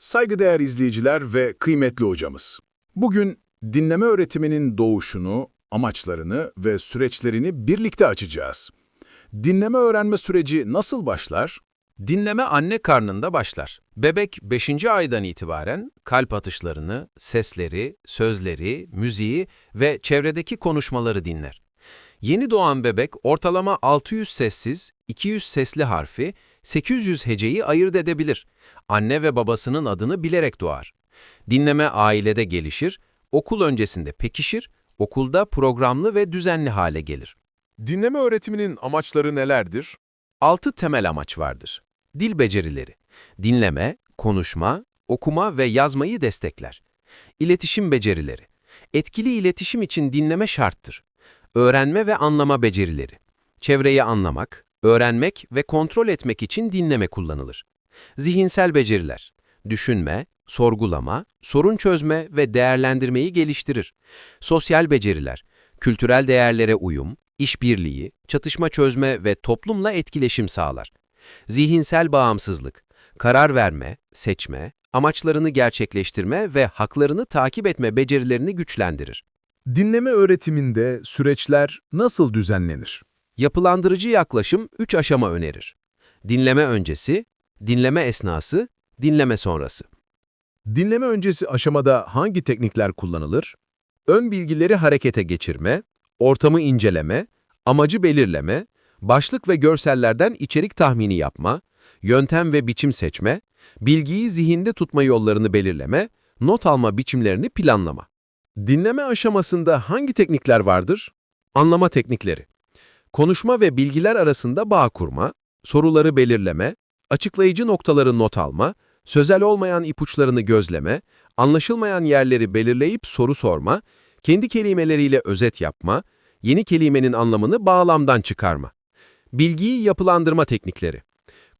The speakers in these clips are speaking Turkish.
Saygıdeğer izleyiciler ve kıymetli hocamız. Bugün dinleme öğretiminin doğuşunu, amaçlarını ve süreçlerini birlikte açacağız. Dinleme öğrenme süreci nasıl başlar? Dinleme anne karnında başlar. Bebek 5. aydan itibaren kalp atışlarını, sesleri, sözleri, müziği ve çevredeki konuşmaları dinler. Yeni doğan bebek ortalama 600 sessiz, 200 sesli harfi, 800 heceyi ayırt edebilir. Anne ve babasının adını bilerek doğar. Dinleme ailede gelişir, okul öncesinde pekişir, okulda programlı ve düzenli hale gelir. Dinleme öğretiminin amaçları nelerdir? Altı temel amaç vardır. Dil becerileri, dinleme, konuşma, okuma ve yazmayı destekler. İletişim becerileri, etkili iletişim için dinleme şarttır. Öğrenme ve anlama becerileri, çevreyi anlamak, öğrenmek ve kontrol etmek için dinleme kullanılır. Zihinsel beceriler, düşünme, sorgulama, sorun çözme ve değerlendirmeyi geliştirir. Sosyal beceriler, kültürel değerlere uyum, işbirliği, çatışma çözme ve toplumla etkileşim sağlar. Zihinsel bağımsızlık, karar verme, seçme, amaçlarını gerçekleştirme ve haklarını takip etme becerilerini güçlendirir. Dinleme öğretiminde süreçler nasıl düzenlenir? Yapılandırıcı yaklaşım 3 aşama önerir. Dinleme öncesi, dinleme esnası, dinleme sonrası. Dinleme öncesi aşamada hangi teknikler kullanılır? Ön bilgileri harekete geçirme, ortamı inceleme, amacı belirleme, başlık ve görsellerden içerik tahmini yapma, yöntem ve biçim seçme, bilgiyi zihinde tutma yollarını belirleme, not alma biçimlerini planlama. Dinleme aşamasında hangi teknikler vardır? Anlama teknikleri. Konuşma ve bilgiler arasında bağ kurma, soruları belirleme, açıklayıcı noktaları not alma, sözel olmayan ipuçlarını gözleme, anlaşılmayan yerleri belirleyip soru sorma, kendi kelimeleriyle özet yapma, yeni kelimenin anlamını bağlamdan çıkarma. Bilgiyi yapılandırma teknikleri.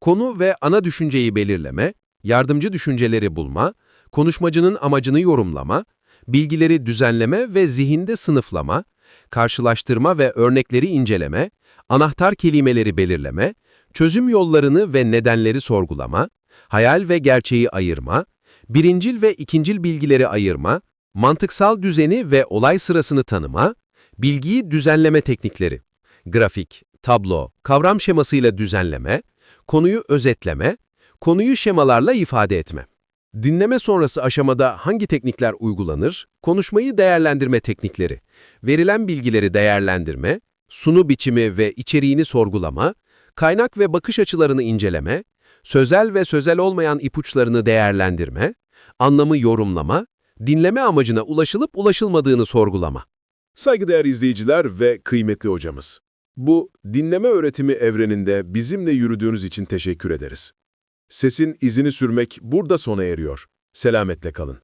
Konu ve ana düşünceyi belirleme, yardımcı düşünceleri bulma, konuşmacının amacını yorumlama, bilgileri düzenleme ve zihinde sınıflama, karşılaştırma ve örnekleri inceleme, anahtar kelimeleri belirleme, çözüm yollarını ve nedenleri sorgulama, hayal ve gerçeği ayırma, birincil ve ikincil bilgileri ayırma, mantıksal düzeni ve olay sırasını tanıma, bilgiyi düzenleme teknikleri, grafik, tablo, kavram şemasıyla düzenleme, konuyu özetleme, konuyu şemalarla ifade etme. Dinleme sonrası aşamada hangi teknikler uygulanır? Konuşmayı değerlendirme teknikleri, verilen bilgileri değerlendirme, sunu biçimi ve içeriğini sorgulama, kaynak ve bakış açılarını inceleme, sözel ve sözel olmayan ipuçlarını değerlendirme, anlamı yorumlama, dinleme amacına ulaşılıp ulaşılmadığını sorgulama. Saygıdeğer izleyiciler ve kıymetli hocamız. Bu dinleme öğretimi evreninde bizimle yürüdüğünüz için teşekkür ederiz. Sesin izini sürmek burada sona eriyor. Selametle kalın.